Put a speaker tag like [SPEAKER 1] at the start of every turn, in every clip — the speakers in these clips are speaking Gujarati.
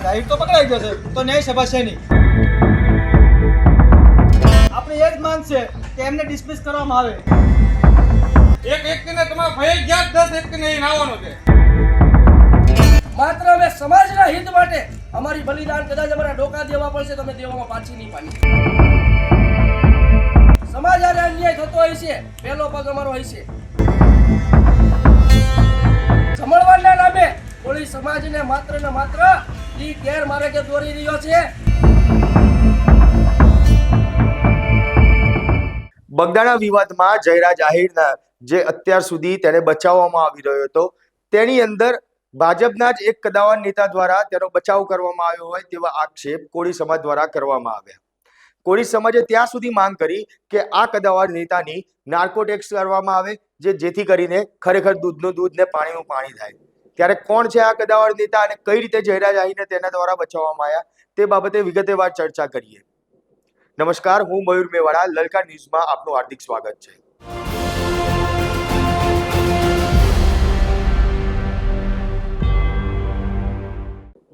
[SPEAKER 1] જાહેર તો પકડાઈ ગયો છે. તો ન્યાય સભા છે નહીં. આપણે એ જ માંગ છે કે એમને ડિસમિસ કરવામાં આવે.
[SPEAKER 2] એક વ્યક્તિને તમારે ફરી ગયા દસ વ્યક્તિને અહીં આવવાનો છે.
[SPEAKER 3] માત્ર અમે સમાજના હિત માટે અમારી બલિદાન કદાચ અમારા ડોકા દેવા પડશે તમે દેવામાં પાછી નહીં પાડી. સમાજ આને અન્યાય થતો હોય છે પહેલો પગ અમારો હોય છે. જમણવારના નામે કોળી સમાજને માત્ર ને માત્ર ઈ ગેરમાર્ગે દોરી રહ્યો છે?
[SPEAKER 4] બગદાણા વિવાદમાં જયરાજ આહિરના જે અત્યાર સુધી તેને બચાવવામાં આવી રહ્યો હતો, તેની અંદર ભાજપના જ એક કદાવર નેતા દ્વારા તેનો બચાવ કરવામાં આવ્યો હોય તેવા આક્ષેપ કોળી સમાજ દ્વારા કરવામાં આવ્યા. કોળી સમાજે ત્યાં સુધી માંગ કરી કે આ કદાવર નેતાની નાર્કો ટેક્સ કરવામાં આવે, જે જેથી કરીને ખરેખર દૂધનું દૂધ ને પાણીનું પાણી થાય. ત્યારે કોણ છે આ કદાવર નેતા અને કઈ રીતે જયરાજ આવીને તેના દ્વારા બચાવવામાં આવ્યા તે બાબતે વિગતવાર ચર્ચા કરીએ. નમસ્કાર, હું મયુર મેવાડા, લલકા ન્યૂઝમાં આપનું હાર્દિક સ્વાગત છે.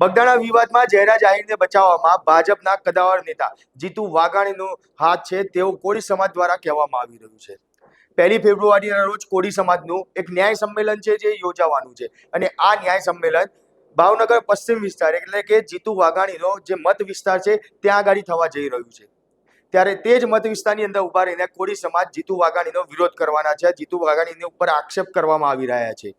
[SPEAKER 4] બગદાણા વિવાદમાં જયરાજ આહિરને બચાવવામાં ભાજપના કદાવર નેતા જીતુ વાઘાણીનો હાથ છે તેવું કોળી સમાજ દ્વારા કહેવામાં આવી રહ્યું છે. પહેલી ફેબ્રુઆરીના રોજ કોળી સમાજનું એક ન્યાય સંમેલન છે જે યોજાવાનું છે. અને આ ન્યાય સંમેલન ભાવનગર પશ્ચિમ વિસ્તાર એટલે કે જીતુ વાઘાણીનો જે મત વિસ્તાર છે ત્યાં આગળ થવા જઈ રહ્યું છે. ત્યારે તે જ મત વિસ્તારની અંદર ઊભા રહીને કોળી સમાજ જીતુ વાઘાણીનો વિરોધ કરવાના છે. જીતુ વાઘાણીની ઉપર આક્ષેપ કરવામાં આવી રહ્યા છે.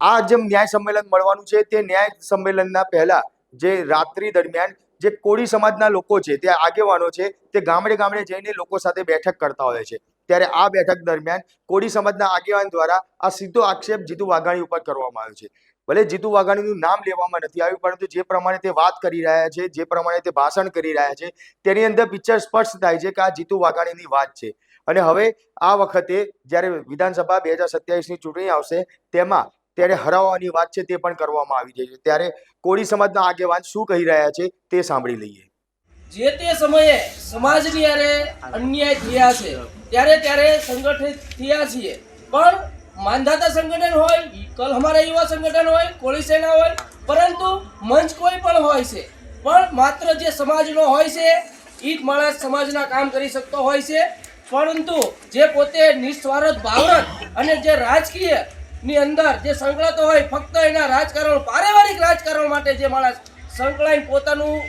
[SPEAKER 4] આ જે ન્યાય સંમેલન મળવાનું છે તે ન્યાય સંમેલનના પહેલા જે રાત્રિ દરમિયાન જે કોળી સમાજના લોકો છે, તે આગેવાનો છે, તે ગામડે ગામડે જઈને લોકો સાથે બેઠક કરતા હોય છે. ત્યારે આ બેઠક દરમિયાન કોળી સમાજના આગેવાન દ્વારા આ સીધો આક્ષેપ જીતુ વાઘાણી ઉપર કરવામાં આવ્યો છે. ભલે જીતુ વાઘાણીનું નામ લેવામાં નથી આવ્યું, પરંતુ જે પ્રમાણે તે વાત કરી રહ્યા છે, જે પ્રમાણે તે ભાષણ કરી રહ્યા છે, તેની અંદર પિક્ચર સ્પષ્ટ થાય છે કે આ જીતુ વાઘાણીની વાત છે. અને હવે આ વખતે જ્યારે વિધાનસભા બે હજાર સત્યાવીસની ચૂંટણી આવશે, તેમાં ત્યારે હરાવવાની વાત છે તે પણ કરવામાં આવી રહી છે. ત્યારે કોળી સમાજના આગેવાન શું કહી રહ્યા છે તે સાંભળી લઈએ.
[SPEAKER 3] જે તે સમયે સમાજની યારે અન્યાય થયા છે, ત્યારે ત્યારે સંગઠિત થયા છીએ. પણ માંધાતા સંગઠન હોય, કલ અમારા યુવા સંગઠન હોય, કોળી સેના હોય, પરંતુ મંચ કોઈ પણ હોય છે. પણ માત્ર જે સમાજનો હોય છે એ જ માણસ સમાજના કામ કરી શકતો હોય છે. પરંતુ જે પોતે નિસ્વાર્થ ભાવરત અને જે રાજકીયની અંદર જે સંકળાતો હોય, ફક્ત એના રાજકારણ, પારિવારિક રાજકારણ માટે જે માણસ સંકળાઈને પોતાનું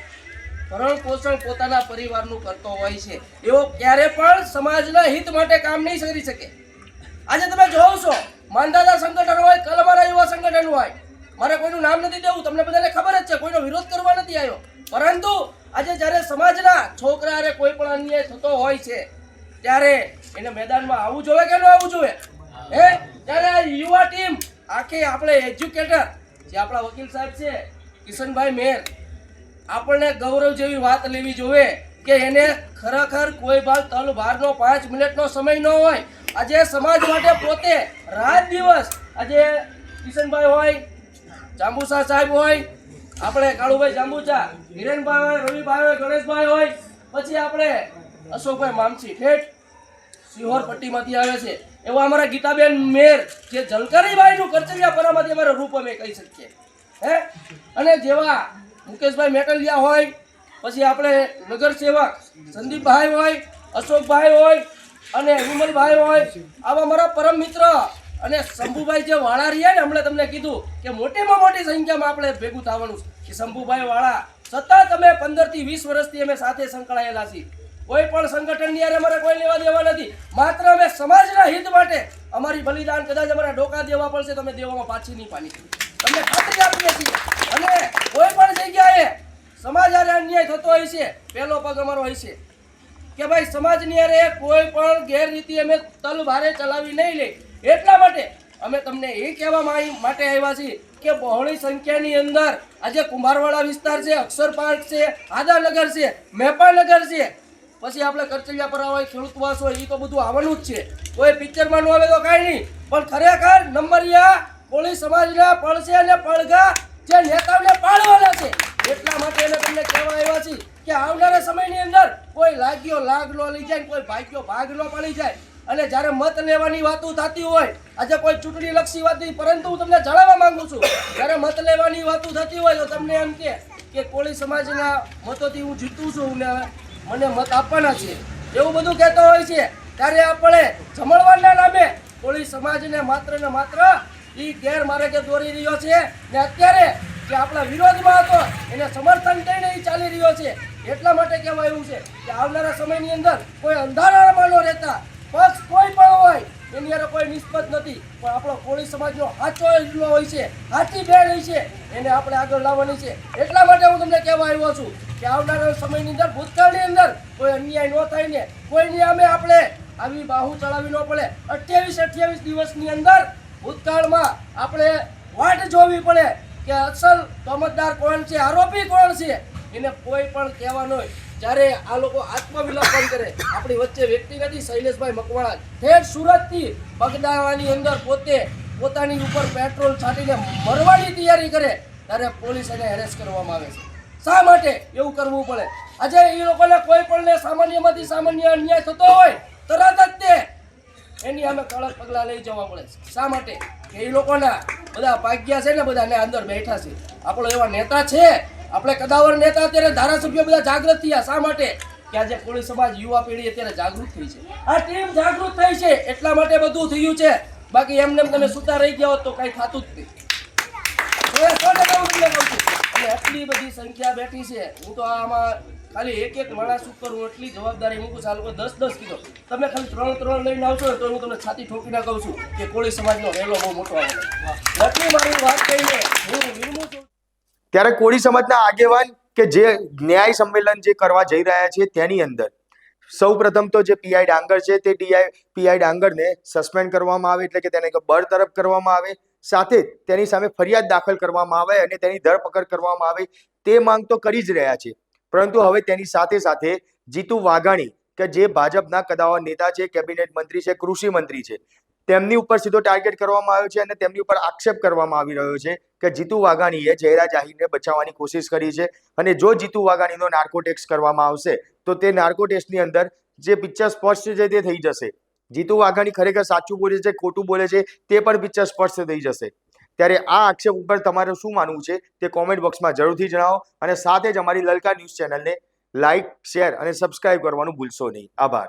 [SPEAKER 3] ભરણ પોષણ પોતાના પરિવારનું કરતો હોય છે. એવો ક્યારે પણ સમાજના હિત માટે કામ નહીં કરી શકે. આજે તમે જોવો છો માંધાતા સંગઠન હોય કલમારા યુવા સંગઠન હોય, મારે કોઈનું નામ નથી દેવું, તમને બધાને ખબર જ છે, કોઈનો વિરોધ કરવા નથી આવ્યો. પરંતુ આજે જ્યારે સમાજના છોકરા હારે કોઈ પણ અન્યાય થતો હોય છે, ત્યારે એને મેદાનમાં આવવું જોઈએ કે ન આવવું જોઈએ? હે? ત્યારે યુવા ટીમ, આખી આપણે એજ્યુકેટર જે આપણા વકીલ સાહેબ છે, કિશનભાઈ મેર આપણને ગૌરવ જેવી વાત લેવી જોઈએ કે એને ખરેખર કોઈ ભાગ તલ ભારનો પાંચ મિનિટનો સમય ન હોય. આજે સમાજ માટે પોતે રાત દિવસ આજે કિશનભાઈ હોય, જાંબુસા સાહેબ હોય, આપણે કાળુભાઈ જાંબુચા, હિરેનભાઈ હોય રવિભાઈ હોય ગણેશભાઈ હોય, પછી આપણે અશોકભાઈ મામસી ઠેઠ સિહોર પટ્ટીમાંથી આવે છે. એવા અમારા ગીતાબેન મેર, જે જલકરીભાઈનું કરચરિયા પરામાંથી અમારા રૂપ અમે કહી શકીએ. હે? અને જેવા મુકેશભાઈ મેકલિયા હોય, પછી આપણે નગર સેવક સંદીપભાઈ હોય, અશોકભાઈ હોય અને વિમલભાઈ હોય, આવા મારા પરમ મિત્ર અને શંભુભાઈ જે વાળા રહ્યા ને, હમણાં તમને કીધું કે મોટીમાં મોટી સંખ્યામાં આપણે ભેગું થવાનું કે શંભુભાઈ વાળા સતત અમે પંદરથી વીસ વર્ષથી અમે સાથે સંકળાયેલા છીએ. કોઈ પણ સંગઠનની યારે અમારે કોઈ લેવા દેવા નથી. માત્ર અમે સમાજના હિત માટે અમારી બલિદાન કદાચ અમારા ડોકા દેવા પડશે, તો અમે દેવામાં પાછી નહીં પાની તમને ખાતરી આપીએ છીએ અને કોઈ પણ જગ્યાએ સમાજ આરે અન્યાય થતો હોય છે, પહેલો પગ અમારો હોય છે. કે ભાઈ, સમાજની હારે કોઈ પણ ગેરરીતિ અમે તલ ભારે ચલાવી નહીં લે એટલા માટે અમે તમને એ કહેવા માટે આવ્યા છીએ કે બહોળી સંખ્યાની અંદર આજે કુંભારવાડા વિસ્તાર છે, અક્ષર પાર્ક છે આદાનગર છે મેપાનગર છે. પછી આપણે કરચલિયાપરા હોય ખેડૂતવાસ હોય એ તો બધું આવવાનું જ છે. કોઈ પિક્ચરમાં ન આવે તો કાંઈ નહીં. પણ ખરેખર નંબરિયા કોળી સમાજના પડશે અને પડઘા જે નેતાઓને પાડવાના છે. એટલા માટે અમે તમને કહેવા આવ્યા છીએ કે આવનારા સમયની અંદર કોઈ લાગ્યો લાગ ન લઈ જાય કોઈ ભાગ્યો ભાગ ન પડી જાય. અને જ્યારે મત લેવાની વાતો થતી હોય, આજે કોઈ ચૂંટણી લક્ષી વાત નહીં, પરંતુ હું તમને જણાવવા માંગુ છું, જ્યારે મત લેવાની વાતો થતી હોય તો તમને એમ કે કે કોળી સમાજના મતોથી હું જીતું છું મને મત આપવાના છે. એવું બધું કહેતો હોય છે. ત્યારે આપણે જમણવારના નામે કોળી સમાજને માત્ર ને માત્ર એ ગેરમાર્ગે દોરી રહ્યો છે ને અત્યારે જે આપણા વિરોધમાં હતો, એને સમર્થન કરીને એ ચાલી રહ્યો છે. એટલા માટે કહેવાય એવું છે કે આવનારા સમયની અંદર કોઈ અંધારામાં ન રહેતા, પક્ષ કોઈ પણ હોય, એની અંદર કોઈ નિસ્બત નથી. પણ આપણો કોળી સમાજનો સાચો એટલો હોય છે સાચી બેન છે, એને આપણે આગળ લાવવાની છે. એટલા માટે હું તમને કહેવા આવ્યો છું કે આવનારા સમયની અંદર, ભૂતકાળની અંદર કોઈ અન્યાય ન થાય ને કોઈની અમે આપણે આવી બાહુ ચડાવી ન પડે. અઠ્યાવીસ અઠ્યાવીસ દિવસની અંદર ભૂતકાળમાં આપણે વાટ જોવી પડે કે અસલ તમતદાર કોણ છે, આરોપી કોણ છે, એને કોઈ પણ કહેવાનો જ્યારે આ લોકો આત્મવિલોપન કરે, આપણી વચ્ચે વ્યક્તિ નથી શૈલેષભાઈ મકવાણા ઠેર સુરતથી બગદાવાની અંદર પોતે પોતાની ઉપર પેટ્રોલ છાંટીને મરવાની તૈયારી કરે, ત્યારે પોલીસ એને હેરેસ કરવામાં આવે છે. શા માટે એવું કરવું પડે? આજે એ લોકોને કોઈ પણ સામાન્યમાંથી સામાન્ય અન્યાય થતો હોય, તરત જ તે એની અમે કડક પગલાં લઈ જવા પડે છે. શા માટે? કે એ લોકોના બધા ભાગ્યા છે ને બધા ને અંદર બેઠા છે. આપણો એવા નેતા છે. આપણે કદાવર નેતા અત્યારે ધારાસભ્યો બધા જાગૃત થયા. શા માટે? કે આજે કોળી સમાજ યુવા પેઢી અત્યારે જાગૃત થઈ છે. આ ટીમ જાગૃત થઈ છે. એટલા માટે બધું થયું છે. બાકી એમને તમે સુતા રહી ગયા હોત તો કાંઈ થતું જ નહીં. આટલી બધી સંખ્યા બેઠી છે. હું તો આમાં ખાલી એક એક માણસ ઉપર હું એટલી જવાબદારી મૂકું છું. આ દસ દસ કીધો. તમે ખાલી ત્રણ ત્રણ લઈને આવશો ને તો હું તમને છાતી ઠોકીને કહું છું કે કોળી સમાજનો વહેલો બહુ મોટો આવે મારી વાત કહીને હું વિરમું છું.
[SPEAKER 4] ત્યારે કોળી સમાજના આગેવાન કે જે ન્યાય સંમેલન જે કરવા જઈ રહ્યા છે તેની અંદર. સૌ પ્રથમ તો જે પીઆઈ ડાંગર છે તે ડીઆઈ પીઆઈ ડાંગરને સસ્પેન્ડ કરવામાં આવે એટલે કે તેને બરતરફ કરવામાં આવે. સાથે તેની સામે ફરિયાદ દાખલ કરવામાં આવે અને તેની ધરપકડ કરવામાં આવે તે માંગ તો કરી જ રહ્યા છે. પરંતુ હવે તેની સાથે સાથે જીતુ વાઘાણી, કે જે ભાજપના કદાવર નેતા છે, કેબિનેટ મંત્રી છે, કૃષિ મંત્રી છે, તેમની ઉપર સીધો ટાર્ગેટ કરવામાં આવ્યો છે અને તેમની ઉપર આક્ષેપ કરવામાં આવી રહ્યો છે કે જીતુ વાઘાણીએ જયરા જાહીરને બચાવવાની કોશિશ કરી છે અને જો જીતુ વાઘાણીનો નાર્કો ટેક્સ કરવામાં આવશે, તો તે નાર્કો ટેક્સની અંદર જે પિક્ચર સ્પષ્ટ છે તે થઈ જશે જીતુ વાઘાણી ખરેખર સાચું બોલે છે, ખોટું બોલે છે, તે પણ પિક્ચર સ્પષ્ટ થઈ જશે. ત્યારે આ આક્ષેપ ઉપર તમારે શું માનવું છે, તે કોમેન્ટ બોક્સમાં જરૂરથી જણાવો અને સાથે જ અમારી લલકા ન્યૂઝ ચેનલને લાઇક શેર અને સબસ્ક્રાઇબ કરવાનું ભૂલશો નહીં. આભાર.